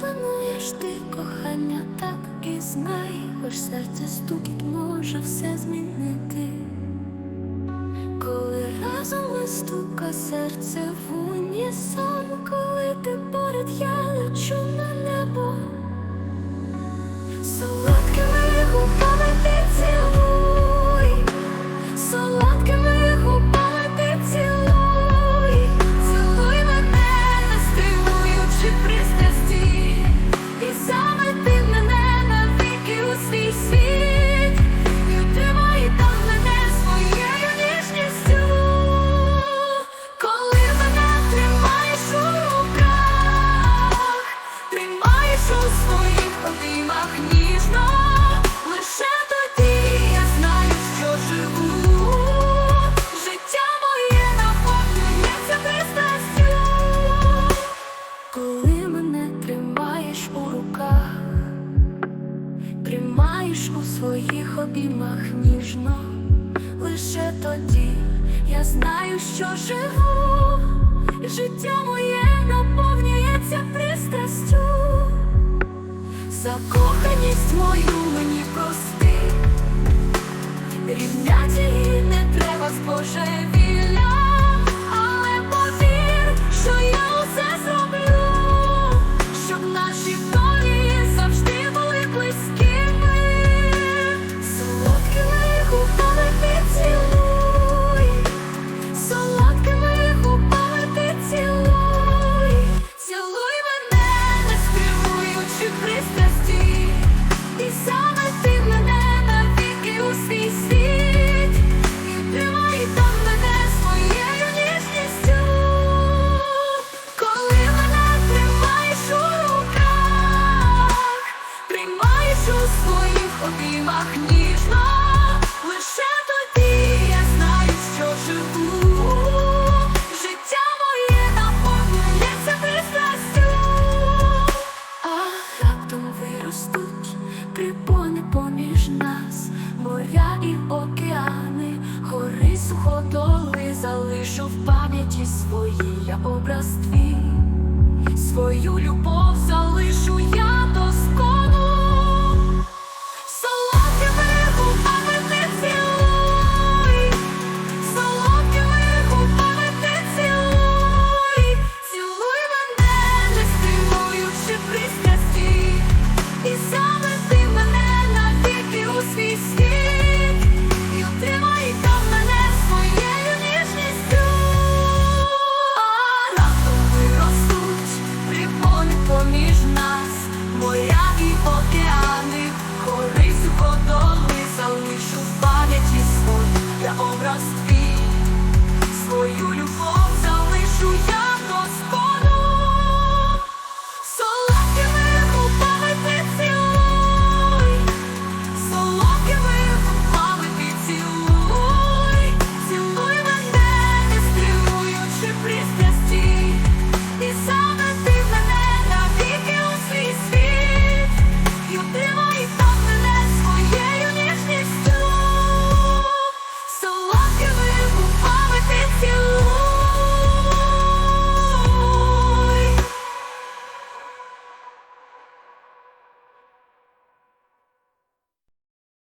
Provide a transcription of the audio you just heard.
плануєш ти кохання, так і знай, хоч серце стукіт може все змінити. Коли разом листука серце в унісон, коли ти поряд я. обіймах ніжно, лише тоді я знаю, що живу, життя моє наповнюється пристрастю, закоханість мою мені просто. моря і океани, гори суходоли залишу в пам'яті своїй я образ твій, свою любов залишу you'll be my